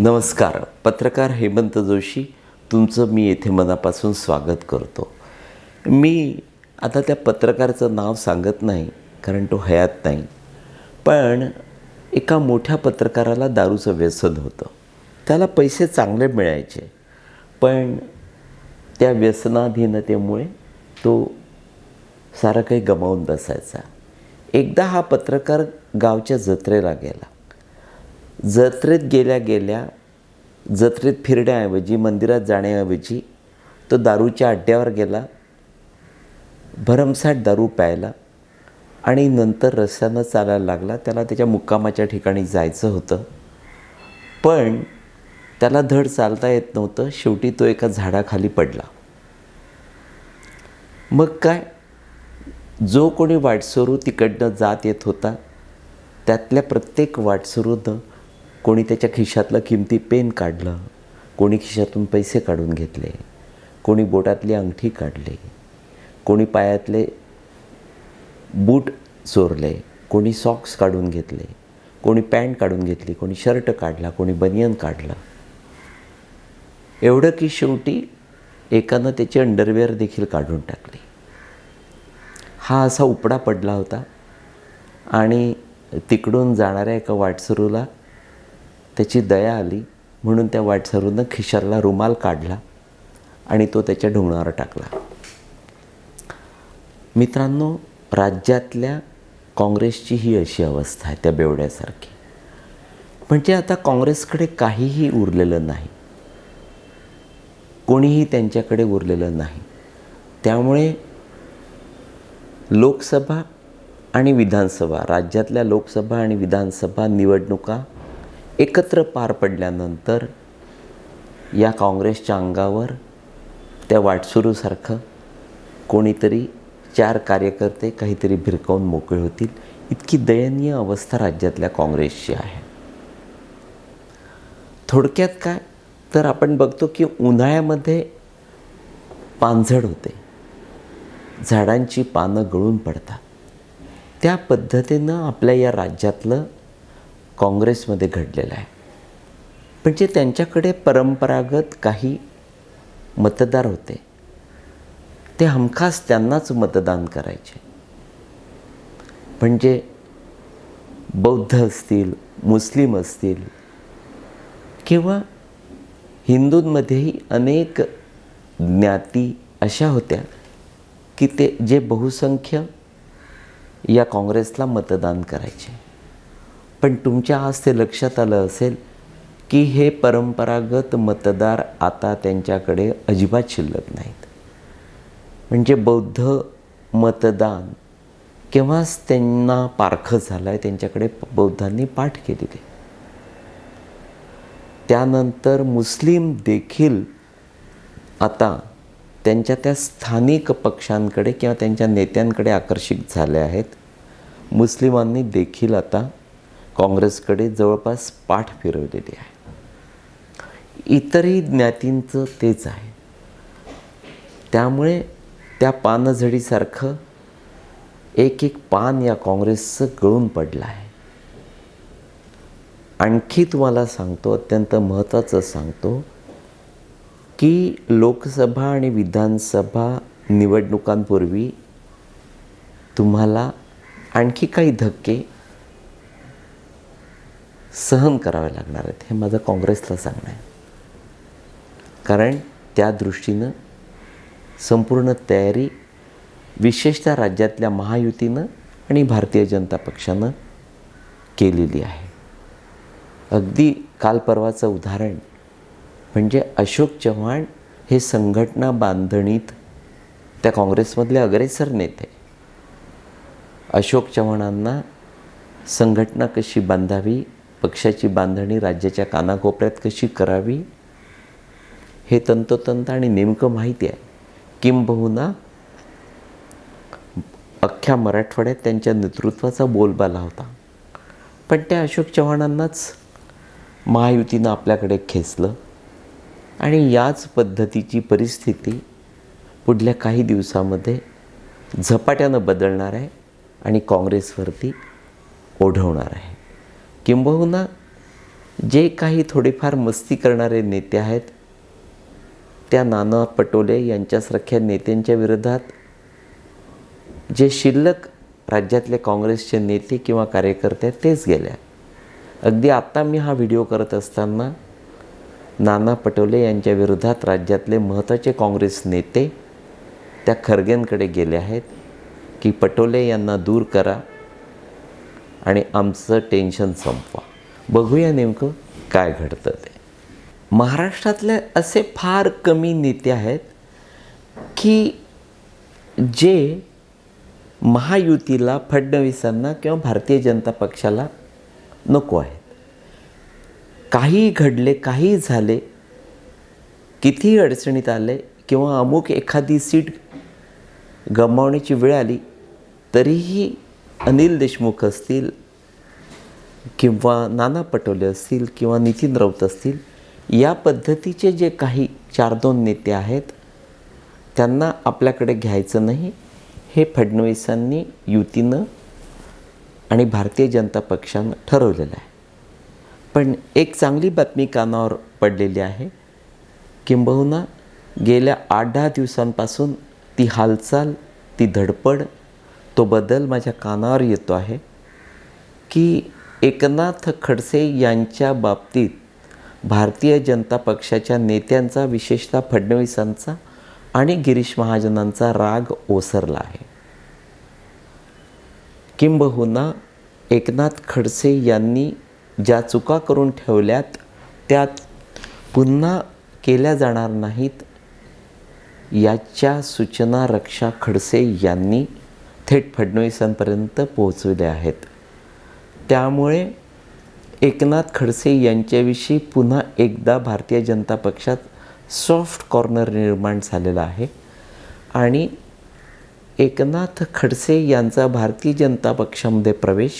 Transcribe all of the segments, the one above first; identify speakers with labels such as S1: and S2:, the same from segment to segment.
S1: नमस्कार. पत्रकार हेमंत जोशी तुमचं मी येथे मनापासून स्वागत करतो. मी आता त्या पत्रकाराचं नाव सांगत नाही कारण तो हयात नाही. पण एका मोठ्या पत्रकाराला दारूचं व्यसन होतं. त्याला पैसे चांगले मिळायचे पण त्या व्यसनाधीनतेमुळे तो सारं काही गमावून बसायचा. एकदा हा पत्रकार गावच्या जत्रेला गेला. जत्रेत गेल्या गेल्या जत्रेत फिरण्याऐवजी मंदिरात जाण्याऐवजी तो दारूच्या अड्ड्यावर गेला भरमसाठ दारू प्यायला आणि नंतर रस्त्यानं चालायला लागला. त्याला त्याच्या मुक्कामाच्या ठिकाणी जायचं होतं. पण त्याला धड चालता येत नव्हतं. शेवटी तो एका झाडाखाली पडला. मग काय? जो कोणी वाटसरू तिकडनं जात येत होता त्यातल्या प्रत्येक वाटसरूनं कोणी त्याच्या खिशातलं किमती पेन काढलं कोणी खिशातून पैसे काढून घेतले कोणी बोटातली अंगठी काढली कोणी पायातले बूट चोरले कोणी सॉक्स काढून घेतले कोणी पॅन्ट काढून घेतली कोणी शर्ट काढला कोणी बनियन काढलं. एवढं की शेवटी एकानं त्याची अंडरवेअर देखील काढून टाकली. हा असा उपडा पडला होता आणि तिकडून जाणाऱ्या एका वाटसरूला त्याची दया आली म्हणून त्या वाटसरूनं खिशातला रुमाल काढला आणि तो त्याच्या ढोंगणावर टाकला. मित्रांनो राज्यातल्या काँग्रेसची ही अशी अवस्था आहे त्या बेवड्यासारखी. म्हणजे आता काँग्रेसकडे काहीही उरलेलं नाही. कोणीही त्यांच्याकडे उरलेलं नाही. त्यामुळे लोकसभा आणि विधानसभा राज्यातल्या लोकसभा आणि विधानसभा निवडणुका एकत्र पार पडल्यानंतर या काँग्रेसच्या अंगावर त्या वाटसुरूसारखं कोणीतरी चार कार्यकर्ते काहीतरी भिरकावून मोकळे होतील. इतकी दयनीय अवस्था राज्यातल्या काँग्रेसची आहे. थोडक्यात काय? तर आपण बघतो की उन्हाळ्यामध्ये पानझड होते. झाडांची पानं गळून पडतात. त्या पद्धतीनं आपल्या या राज्यातलं काँग्रेसमध्ये घडलेलं आहे. म्हणजे त्यांच्याकडे परंपरागत काही मतदार होते. ते हमखास त्यांनाच मतदान करायचे. म्हणजे बौद्ध असतील मुस्लिम असतील किंवा हिंदूंमध्येही अनेक ज्ञाती अशा होत्या की ते जे बहुसंख्य या काँग्रेसला मतदान करायचे. पण तुमच्या आज ते लक्षात आलं असेल की हे परंपरागत मतदार आता त्यांच्याकडे अजिबात शिल्लक नाहीत. म्हणजे बौद्ध मतदान केव्हाच त्यांना पारखं झालं आहे त्यांच्याकडे बौद्धांनी पाठ केलेली. त्यानंतर मुस्लिम देखील आता त्यांच्या त्या स्थानिक पक्षांकडे किंवा त्यांच्या नेत्यांकडे आकर्षित झाले आहेत. मुस्लिमांनी देखील आता काँग्रेसकडे जवळपास पाठ फिरवलेली आहे. इतरही ज्ञातींचं तेच आहे. त्यामुळे त्या पानझडीसारखं एक एक पान या काँग्रेसचं गळून पडलं आहे. आणखी तुम्हाला सांगतो अत्यंत महत्त्वाचं सांगतो की लोकसभा आणि विधानसभा निवडणुकांपूर्वी तुम्हाला आणखी काही धक्के सहन करावे लागणार आहेत हे माझं काँग्रेसला सांगणं आहे. कारण त्या दृष्टीनं संपूर्ण तयारी विशेषतः राज्यातल्या महायुतीनं आणि भारतीय जनता पक्षानं केलेली आहे. अगदी काल परवाचं उदाहरण म्हणजे अशोक चव्हाण हे संघटना बांधणीत त्या काँग्रेसमधले अग्रेसर नेते. अशोक चव्हाणांना संघटना कशी बांधावी पक्षाची बांधणी राज्याच्या कानाकोपऱ्यात कशी करावी? हे तंतोतंत आणि नेमकं माहिती आहे. किंबहुना अख्ख्या मराठवाड्यात त्यांच्या नेतृत्वाचा बोलबाला होता. पण त्या अशोक चव्हाणांनाच महायुतीनं आपल्याकडे खेचलं आणि याच पद्धतीची परिस्थिती पुढल्या काही दिवसामध्ये झपाट्यानं बदलणार आहे आणि काँग्रेसवरती ओढवणार आहे. किंबहुना जे काही थोडेफार मस्ती करणारे नेते आहेत त्या नाना पटोले यांच्यासारख्या नेत्यांच्या विरोधात जे शिल्लक राज्यातले काँग्रेसचे नेते किंवा कार्यकर्ते आहेत तेच गेल्या. अगदी आत्ता मी हा व्हिडिओ करत असताना नाना पटोले यांच्या विरोधात राज्यातले महत्त्वाचे काँग्रेस नेते त्या खरगेंकडे गेले आहेत की पटोले यांना दूर करा आणि आमचं टेन्शन संपवा. बघूया नेमकं काय घडतं ते. महाराष्ट्रातले असे फार कमी नेते आहेत की जे महायुतीला फडणवीसांना किंवा भारतीय जनता पक्षाला नको आहेत. काही घडले काही झाले कितीही अडचणीत आले किंवा अमुक एखादी सीट गमावण्याची वेळ आली तरीही अनिल देशमुख असतील किंवा नाना पटोले असतील किंवा नितीन राऊत असतील या पद्धतीचे जे काही चार दोन नेते आहेत त्यांना आपल्याकडे घ्यायचं नाही. हे फडणवीसांनी युतीनं आणि भारतीय जनता पक्षानं ठरवलेलं आहे. पण एक चांगली बातमी कानावर पडलेली आहे. किंबहुना गेल्या आठ दहा दिवसांपासून ती हालचाल ती धडपड तो बदल माझ्या कानावर येतो आहे की एकनाथ खडसे यांच्या बाबतीत भारतीय जनता पक्षाच्या नेत्यांचा विशेषतः फडणवीसांचा आणि गिरीश महाजनांचा राग ओसरला आहे. किंबहुना एकनाथ खडसे यांनी ज्या चुका करून ठेवल्यात त्यात पुन्हा केल्या जाणार नाहीत याच्या सूचना रक्षा खडसे यांनी थेट फडणवीसांपर्यंत पोहोचविले आहेत. त्यामुळे एकनाथ खडसे यांच्याविषयी पुन्हा एकदा भारतीय जनता पक्षात सॉफ्ट कॉर्नर निर्माण झालेला आहे आणि एकनाथ खडसे यांचा भारतीय जनता पक्षामध्ये प्रवेश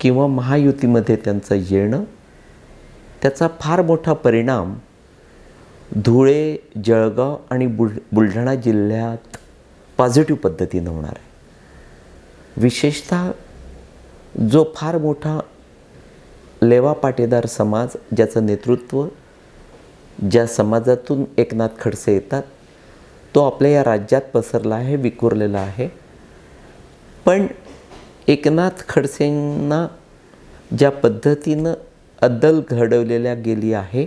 S1: किंवा महायुतीमध्ये त्यांचं येणं त्याचा फार मोठा परिणाम धुळे जळगाव आणि बुल बुलढाणा जिल्ह्यात पॉझिटिव्ह पद्धतीनं होणार आहे. विशेषतः जो फार मोठा लेवा पाटेदार समाज ज्याचं नेतृत्व ज्या समाजातून एकनाथ खडसे येतात तो आपल्या या राज्यात पसरला आहे विखुरलेला आहे. पण एकनाथ खडसेंना ज्या पद्धतीनं अद्दल घडवलेल्या गेली आहे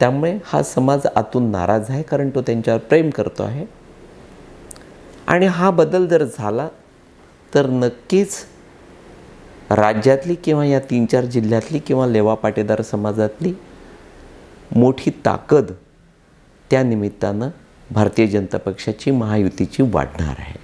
S1: त्यामुळे हा समाज आतून नाराज आहे कारण तो त्यांच्यावर प्रेम करतो आहे. आणि हा बदल जर झाला तर नक्कीच राज्यातली किंवा या तीन चार जिल्ह्यातली किंवा लेवा पाटेदार समाजातली मोठी ताकद त्या निमित्तानं भारतीय जनता पक्षाची महायुतीची वाढणार आहे.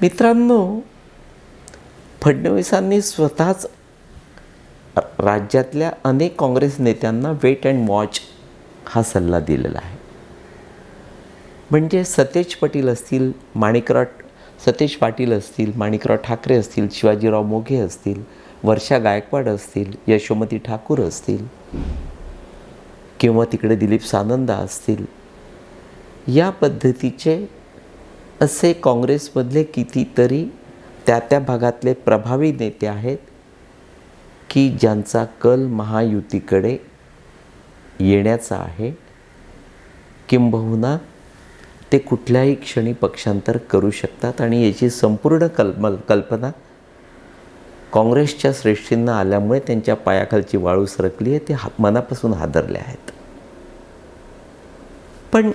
S1: मित्रांनो फडणवीसांनी स्वतःच राज्यातल्या अनेक काँग्रेस नेत्यांना वेट अँड वॉच हा सल्ला दिलेला आहे. म्हणजे सतेज पाटील असतील माणिकराव सतेज पाटील असतील माणिकराव ठाकरे असतील शिवाजीराव मोघे असतील वर्षा गायकवाड असतील यशोमती ठाकूर असतील किंवा तिकडे दिलीप सानंदा असतील या पद्धतीचे असे काँग्रेसमधले कितीतरी त्या त्या भागातले प्रभावी नेते आहेत की ज्यांचा कल महायुतीकडे येण्याचा आहे. किंबहुना ते कुठल्याही क्षणी पक्षांतर करू शकतात आणि याची संपूर्ण कल्प कल्पना काँग्रेसच्या श्रेष्ठींना आल्यामुळे त्यांच्या पायाखालची वाळू सरकली आहे ते हा मनापासून हादरले आहेत. पण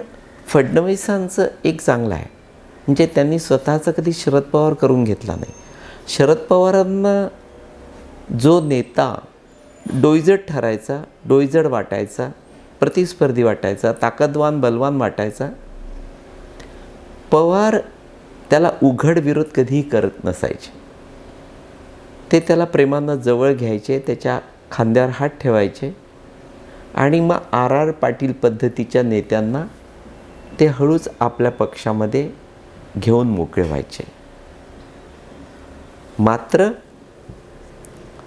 S1: फडणवीसांचं एक चांगलं आहे. म्हणजे त्यांनी स्वतःचं कधी शरद पवार करून घेतला नाही. शरद पवारांना जो नेता डोईजड ठरायचा डोईजड वाटायचा प्रतिस्पर्धी वाटायचा ताकदवान बलवान वाटायचा पवार त्याला उघड विरोध कधीही करत नसायचे. ते त्याला प्रेमानं जवळ घ्यायचे त्याच्या खांद्यावर हात ठेवायचे आणि मग आर आर पाटील पद्धतीच्या नेत्यांना ते हळूच आपल्या पक्षामध्ये घेऊन मोकळे व्हायचे. मात्र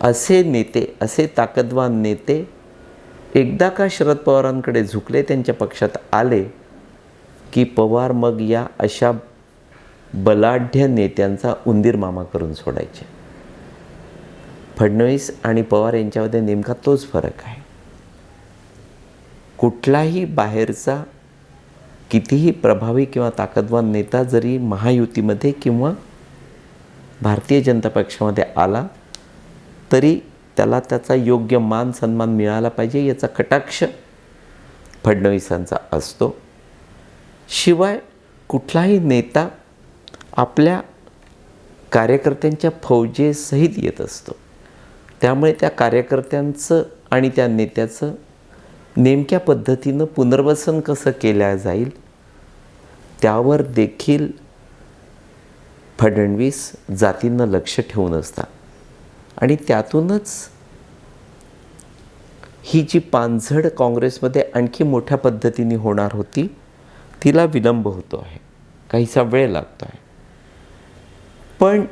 S1: असे नेते असे ताकदवान नेते एकदा का शरद पवारांकडे झुकले त्यांच्या पक्षात आले की पवार मग या अशा बलाढ्य नेत्यांचा उंदीर मामा करून सोडायचे. फडणवीस आणि पवार यांच्यामध्ये नेमका तोच फरक आहे. कुठलाही बाहेरचा कितीही प्रभावी किंवा ताकदवान नेता जरी महायुतीमध्ये किंवा भारतीय जनता पक्षामध्ये आला तरी त्याला त्याचा योग्य मान सन्मान मिळाला पाहिजे याचा कटाक्ष फडणवीसांचा असतो. शिवाय कुठलाही नेता आपल्या कार्यकर्त्यांच्या फौजेसहित येत असतो. त्यामुळे त्या कार्यकर्त्यांचं आणि त्या नेत्याचं नेमक्या पद्धतीनं पुनर्वसन कसं केलं जाईल त्यावर देखील फडणवीस जातींना लक्ष ठेवून असतात. आणि त्यातूनच ही जी पानझड काँग्रेसमध्ये आणखी मोठ्या पद्धतीने होणार होती तिला विलंब होतो आहे. काहीसा वेळ लागतो आहे. पण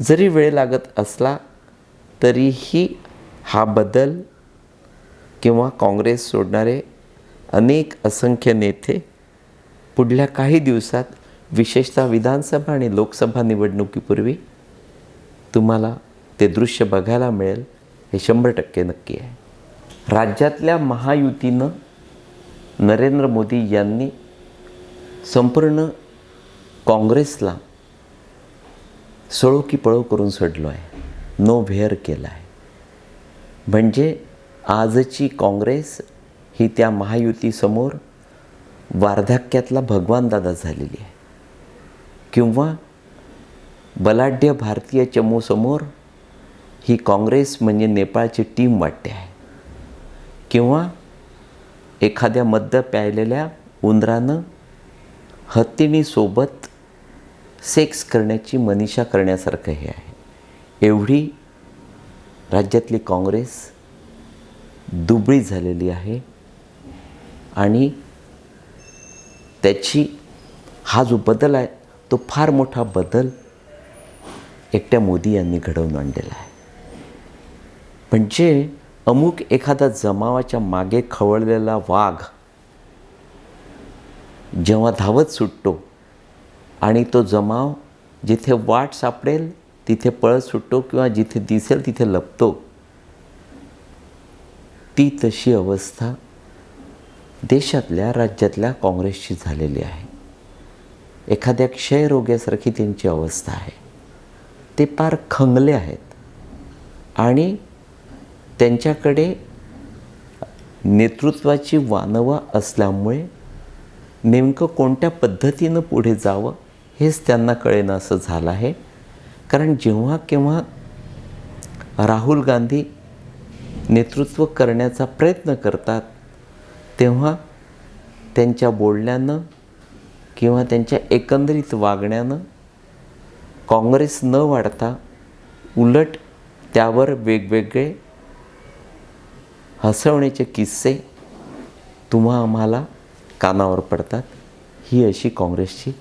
S1: जरी वेळ लागत असला तरीही हा बदल किंवा काँग्रेस सोडणारे अनेक असंख्य नेते पुढल्या काही दिवसात विशेषतः विधानसभा आणि लोकसभा निवडणुकीपूर्वी तुम्हाला ते दृश्य बघायला मिळेल हे शंभर टक्के नक्की आहे. राज्यातल्या महायुतीनं नरेंद्र मोदी यांनी संपूर्ण काँग्रेसला सळो की पळो करून सोडलो आहे नो व्हेअर केला आहे म्हणजे आजची काँग्रेस ही त्या महायुतीसमोर वार्धक्यातला भगवान दादा झालेली आहे. किंवा बलाढ्य भारतीय चमूसमोर ही काँग्रेस म्हणजे नेपाळची टीम वाटते आहे. किंवा एखाद्या मद्य प्यायलेल्या उंदरानं हत्तीणीसोबत सेक्स करण्याची मनीषा करण्यासारखं हे आहे. एवढी राज्यातली काँग्रेस दुबळी झालेली आहे आणि त्याची हा जो बदल आहे तो फार मोठा बदल एकट्या मोदी यांनी घडवून आणलेला आहे. म्हणजे अमुक एखादा जमावाच्या मागे खवळलेला वाघ जेव्हा धावत सुटतो आणि तो जमाव जिथे वाट सापडेल तिथे पळत सुटतो किंवा जिथे दिसेल तिथे लपतो ती तशी अवस्था देशातल्या राज्यातल्या काँग्रेसची झालेली आहे. एखाद्या क्षयरोग्यासारखी त्यांची अवस्था आहे. ते फार खंगले आहेत आणि त्यांच्याकडे नेतृत्वाची वानवा असल्यामुळे नेमकं कोणत्या पद्धतीनं पुढे जावं हेच त्यांना कळेनं असं झालं आहे. कारण जेव्हा केव्हा राहुल गांधी नेतृत्व करण्याचा प्रयत्न करतात तेव्हा त्यांच्या बोलण्यानं किंवा त्यांच्या एकंदरीत वागण्यानं काँग्रेस न वाढता उलट त्यावर वेगवेगळे हसवण्याचे किस्से तुम्हा आम्हाला कानावर पडतात. ही अशी काँग्रेसची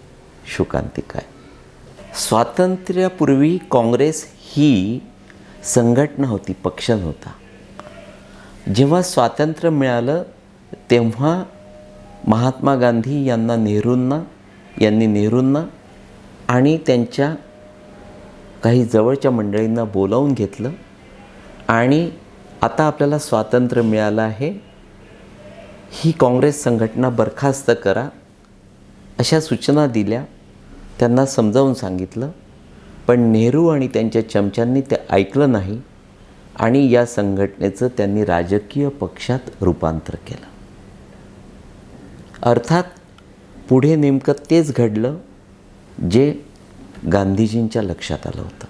S1: शोकांतिका आहे. स्वातंत्र्यापूर्वी काँग्रेस ही संघटना होती पक्ष नव्हता. जेव्हा स्वातंत्र्य मिळालं तेव्हा महात्मा गांधी यांना नेहरूंना यांनी नेहरूंना आणि त्यांच्या काही जवळच्या मंडळींना बोलावून घेतलं आणि आता आपल्याला स्वातंत्र्य मिळालं आहे. ही काँग्रेस संघटना बरखास्त करा अशा सूचना दिल्या त्यांना समजावून सांगितलं पण नेहरू आणि त्यांच्या चमच्यांनी ते ऐकलं नाही आणि या संघटनेचं त्यांनी राजकीय पक्षात रूपांतर केलं. अर्थात पुढे नेमकं तेच घडलं जे गांधीजींच्या लक्षात आलं होतं.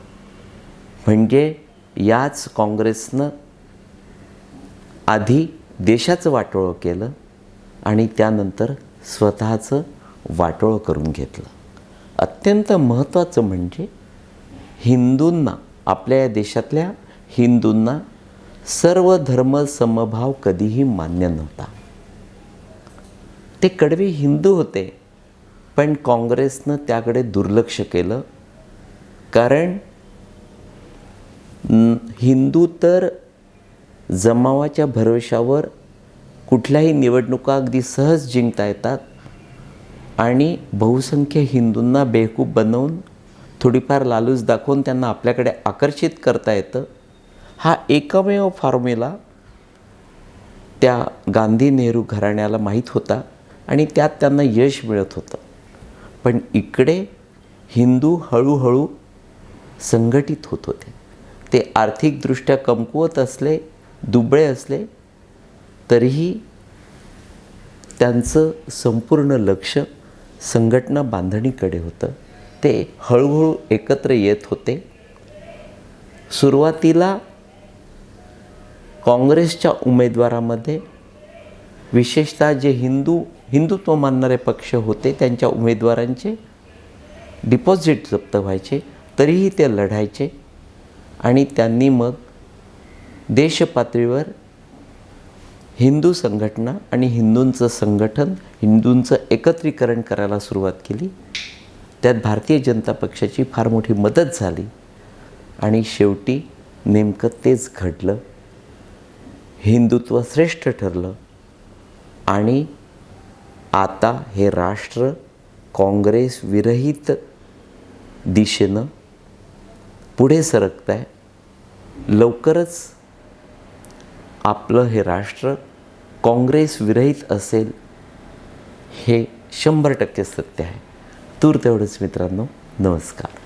S1: म्हणजे याच काँग्रेसनं आधी देशाचं वाटोळं केलं आणि त्यानंतर स्वतःचं वाटोळं करून घेतलं. अत्यंत महत्त्वाचं म्हणजे हिंदूंना आपल्या या देशातल्या हिंदूंना सर्व धर्म समभाव कधीही मान्य नव्हता. ते कडवे हिंदू होते पण काँग्रेसनं त्याकडे दुर्लक्ष केलं. कारण हिंदू तर जमावाच्या भरोशावर कुठल्याही निवडणुका अगदी सहज जिंकता येतात आणि बहुसंख्य हिंदूंना बेहकूब बनवून थोडीफार लालूच दाखवून त्यांना आपल्याकडे आकर्षित करता येतं. हा एकमेव फॉर्म्युला त्या गांधी नेहरू घराण्याला माहीत होता आणि त्यात त्यांना यश मिळत होतं. पण इकडे हिंदू हळूहळू संघटित होत होते. ते आर्थिकदृष्ट्या कमकुवत असले दुबळे असले तरीही त्यांचं संपूर्ण लक्ष संघटना बांधणीकडे होतं. ते हळूहळू एकत्र येत होते. सुरुवातीला काँग्रेसच्या उमेदवारामध्ये विशेषतः जे हिंदू हिंदुत्व मानणारे पक्ष होते त्यांच्या उमेदवारांचे डिपॉझिट जप्त व्हायचे तरीही ते लढायचे आणि त्यांनी मग देशपातळीवर हिंदू संघटना आणि हिंदूंचं संघटन हिंदूंचं एकत्रीकरण करायला सुरुवात केली. त्यात भारतीय जनता पक्षाची फार मोठी मदत झाली आणि शेवटी नेमकं तेच घडलं. हिंदुत्व श्रेष्ठ ठरलं आणि आता हे राष्ट्र काँग्रेस विरहित दिशेनं पुढे सरकत आहे लवकरच आपलं हे राष्ट्र काँग्रेस विरहित असेल हे शंभर टक्के सत्य आहे. तूर तेवढंच मित्रांनो नमस्कार.